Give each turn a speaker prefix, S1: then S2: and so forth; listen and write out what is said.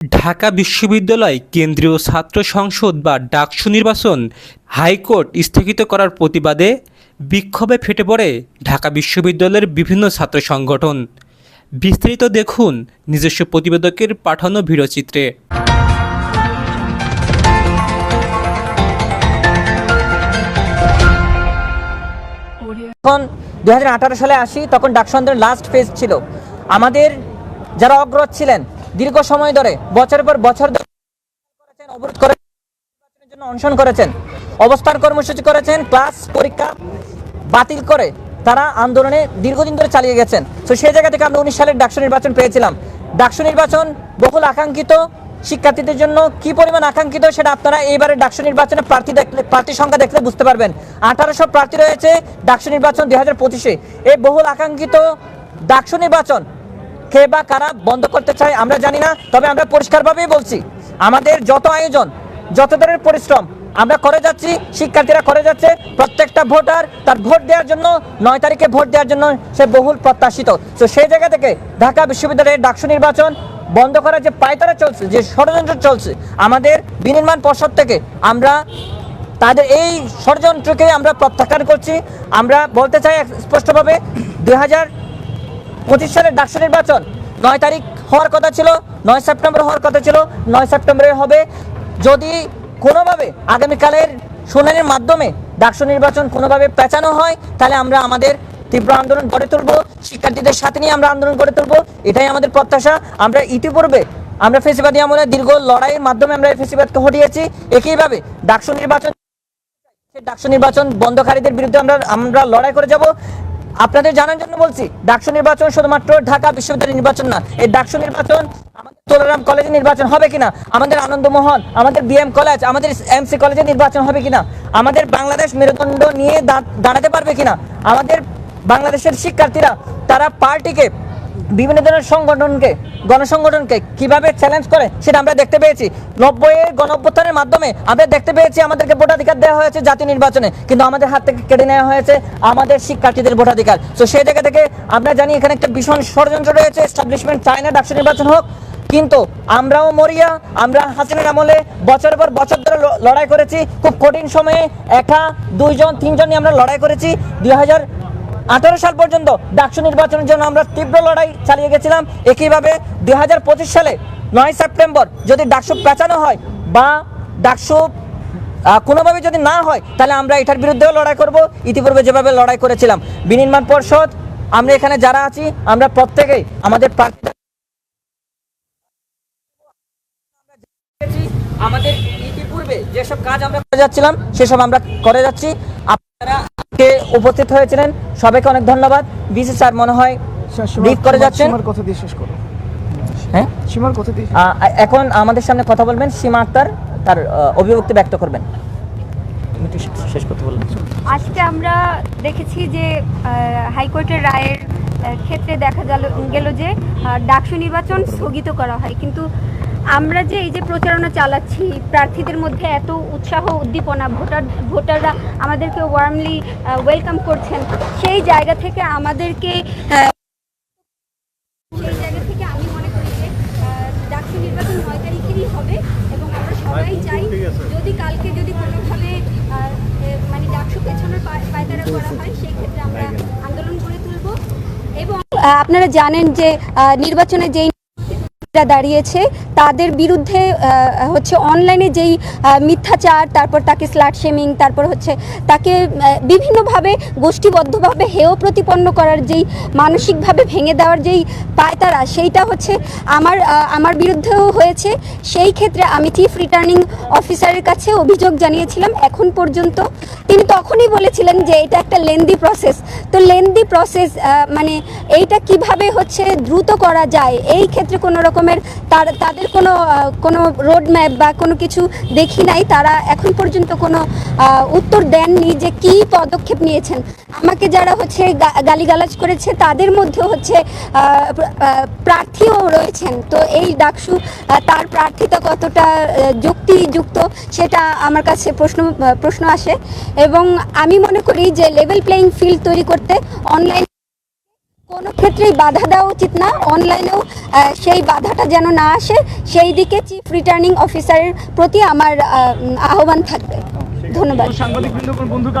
S1: ঢাকা বিশ্ববিদ্যালয় কেন্দ্রীয় ছাত্র সংসদ বা ডাকসু নির্বাচন হাইকোর্ট স্থগিত করার প্রতিবাদে বিক্ষোভে ফেটে পড়ে ঢাকা বিশ্ববিদ্যালয়ের বিভিন্ন ছাত্র সংগঠন। বিস্তারিত দেখুন নিজস্ব প্রতিবেদকের পাঠানো ভিডিওচিত্রে।
S2: যখন দু সালে আসি, তখন ডাকসু আন্দোলনের লাস্ট ফেজ ছিল। আমাদের যারা অগ্রজ ছিলেন দীর্ঘ সময় ধরে, বছরের পর বছর ধরে অবরোধ জন্য অনশন করেছেন। অবস্থান কর্মসূচি করেছেন, ক্লাস, পরীক্ষা বাতিল করে তারা আন্দোলনে দীর্ঘদিন ধরে চালিয়ে গেছেন। তো সেই জায়গা থেকে আমরা উনিশ সালের ডাকসু নির্বাচন পেয়েছিলাম। ডাকসু নির্বাচন বহুল আকাঙ্ক্ষিত। শিক্ষার্থীদের জন্য কি পরিমাণ আকাঙ্ক্ষিত সেটা আপনারা এইবারে ডাকসু নির্বাচনে প্রার্থী দেখলে প্রার্থী সংখ্যা দেখলে বুঝতে পারবেন। আঠারোশো প্রার্থী রয়েছে ডাকসু নির্বাচন দুই হাজার পঁচিশে। এই বহুল আকাঙ্ক্ষিত ডাকসু নির্বাচন কে বা কারা বন্ধ করতে চায় আমরা জানি না, তবে আমরা পরিষ্কারভাবেই বলছি, আমাদের যত আয়োজন, যত ধরনের পরিশ্রম আমরা করে যাচ্ছি, শিক্ষার্থীরা করে যাচ্ছে, প্রত্যেকটা ভোটার তার ভোট দেওয়ার জন্য, নয় তারিখে ভোট দেওয়ার জন্য সে বহুল প্রত্যাশিত। তো সেই জায়গা থেকে ঢাকা বিশ্ববিদ্যালয়ের ডাকসু নির্বাচন বন্ধ করার যে পায়তারা চলছে, যে ষড়যন্ত্র চলছে, আমাদের বিনির্মাণ পর্ষদ থেকে আমরা তাদের এই ষড়যন্ত্রকে আমরা প্রত্যাখ্যান করছি। আমরা বলতে চাই স্পষ্টভাবে, দুই হাজার পঁচিশ সালের ডাকসু নির্বাচন। নয় তারিখ হওয়ার কথা ছিল, নয় সেপ্টেম্বর হওয়ার কথা ছিল, নয় সেপ্টেম্বরে হবে। যদি কোনোভাবে আগামীকালের শুনানির মাধ্যমে ডাকসু নির্বাচন কোনোভাবে পেঁচানো হয়, তাহলে আমরা আমাদের তীব্র আন্দোলন গড়ে তুলবো, শিক্ষার্থীদের সাথে নিয়ে আমরা আন্দোলন গড়ে তুলবো, এটাই আমাদের প্রত্যাশা। আমরা ইতিপূর্বে আমরা ফেসিবাদী আমলে দীর্ঘ লড়াইয়ের মাধ্যমে আমরা এই ফেসিবাদকে হটিয়েছি। একইভাবে ডাকসু নির্বাচন ডাকসু নির্বাচন বন্ধকারীদের বিরুদ্ধে আমরা আমরা লড়াই করে যাব। আপনাদের জানার জন্য বলছি, ডাকসু নির্বাচন শুধুমাত্র ঢাকা বিশ্ববিদ্যালয় নির্বাচন না, এই ডাকসু নির্বাচন আমাদের তোলারাম কলেজে নির্বাচন হবে কিনা, আমাদের আনন্দমোহন, আমাদের বিএম কলেজ, আমাদের এমসি কলেজে নির্বাচন হবে কিনা, আমাদের বাংলাদেশ মেরুদণ্ড নিয়ে দাঁড়াতে পারবে কিনা, আমাদের বাংলাদেশের শিক্ষার্থীরা, তারা পার্টিকে বিভিন্ন ধরনের সংগঠনকে, গণসংগঠনকে কীভাবে চ্যালেঞ্জ করে, সেটা আমরা দেখতে পেয়েছি। নব্বইয়ের গণ অভ্যুত্থানের মাধ্যমে আমরা দেখতে পেয়েছি আমাদেরকে ভোটাধিকার দেওয়া হয়েছে জাতীয় নির্বাচনে। কিন্তু আমাদের হাত থেকে কেড়ে নেওয়া হয়েছে আমাদের শিক্ষার্থীদের ভোটাধিকার। তো সেই জায়গা থেকে আমরা জানি এখানে একটা ভীষণ ষড়যন্ত্র রয়েছে এস্টাবলিশমেন্ট চায় না ডাকসু নির্বাচন হোক। কিন্তু আমরাও মরিয়া, আমরা হাসিনার আমলে বছর পর বছর ধরে লড়াই করেছি। খুব কঠিন সময়ে একা দুইজন তিনজন নিয়ে আমরা লড়াই করেছি। দুই হাজার আঠারো সাল পর্যন্ত ডাকসু নির্বাচনের জন্য আমরা তীব্র লড়াই চালিয়ে গেছিলাম। একইভাবে দু হাজার পঁচিশ সালে নয় সেপ্টেম্বর যদি ডাকসু পেঁচানো হয় বা ডাকসু কোনোভাবে যদি না হয়, তাহলে আমরা এটার বিরুদ্ধেও লড়াই করব। ইতিপূর্বে যেভাবে লড়াই করেছিলাম। বিনির্মাণ পর্ষদ, আমরা এখানে যারা আছি, আমরা প্রত্যেকেই আমাদের আমাদের ইতিপূর্বে যেসব কাজ আমরা করে যাচ্ছিলাম, সেসব আমরা করে যাচ্ছি। আপনারা উপস্থিত হয়েছিলেন। সবাইকে অনেক ধন্যবাদ। বিসি স্যার মনে হয় ব্রিফ করে যাচ্ছেন।
S3: কথা দিয়ে শেষ করো।
S2: হ্যাঁ?
S3: সীমার কথা দিয়ে
S2: এখন আমাদের সামনে কথা বলবেন। সীমা আক্তার তার অভিব্যক্তি ব্যক্ত করবেন। শেষ করতে বললাম।
S4: আজকে আমরা দেখেছি যে আহ, হাইকোর্টের রায়ের ক্ষেত্রে দেখা গেল গেল যে আহ, ডাকসু নির্বাচন স্থগিত করা হয়। কিন্তু আমরা যে এই যে প্রচারণা চালাচ্ছি প্রার্থীদের মধ্যে এত উৎসাহ উদ্দীপনা ভোটার ভোটাররা আমাদেরকে ওয়ার্মলি ওয়েলকাম করছেন। সেই জায়গা থেকে আমাদেরকে সেই জায়গা থেকে আমি মনে করি যে ডাকসু নির্বাচন নয় তারিখেরই হবে এবং আমরা সবাই চাই যদি কালকে যদি কোনোভাবে মানে ডাকসু পেছনের পা- পায়তারা করা হয় সেই ক্ষেত্রে আমরা আন্দোলন তুলব। এবং আপনারা জানেন যে নির্বাচনে যেই রা দাঁড়িয়েছে। তাদের বিরুদ্ধে হচ্ছে অনলাইনে যেই মিথ্যাচার, তারপর তাকে স্লাট শেমিং তারপর হচ্ছে তাকে বিভিন্নভাবে গোষ্ঠীবদ্ধভাবে হেয় প্রতিপন্ন করার যেই মানসিকভাবে ভেঙে দেওয়ার যেই পায়তারা, সেইটা হচ্ছে আমার আমার বিরুদ্ধেও হয়েছে। সেই ক্ষেত্রে আমি চিফ রিটার্নিং অফিসারের কাছে অভিযোগ জানিয়েছিলাম। এখন পর্যন্ত তিনি তখনই বলেছিলেন যে এটা একটা লেন্দি প্রসেস তো লেন্দি প্রসেস মানে এইটা কীভাবে হচ্ছে দ্রুত করা যায়? এই ক্ষেত্রে কোনো রকমের তার, তাদের কোনো কোনো রোড ম্যাপ বা কোনো কিছু দেখি নাই। তারা এখন পর্যন্ত কোনো উত্তর দেননি যে কি পদক্ষেপ নিয়েছেন। আমাকে যারা হচ্ছে গালিগালাজ করেছে, তাদের মধ্যে হচ্ছে প্রার্থীও রয়েছেন। তো এই ডাকসু তার প্রার্থিতা কতটা যুক্তিযুক্ত সেটা আমার কাছে প্রশ্ন প্রশ্ন আসে। এবং আমি মনে করি যে লেভেল প্লেয়িং ফিল্ড তৈরি করতে অনলাইন কোনো ক্ষেত্রেই বাধা দেওয়া উচিত না। অনলাইনেও সেই বাধাটা যেন না আসে, সেই দিকে চিফ রিটার্নিং অফিসারের প্রতি আমার আহ্বান থাকবে। ধন্যবাদ।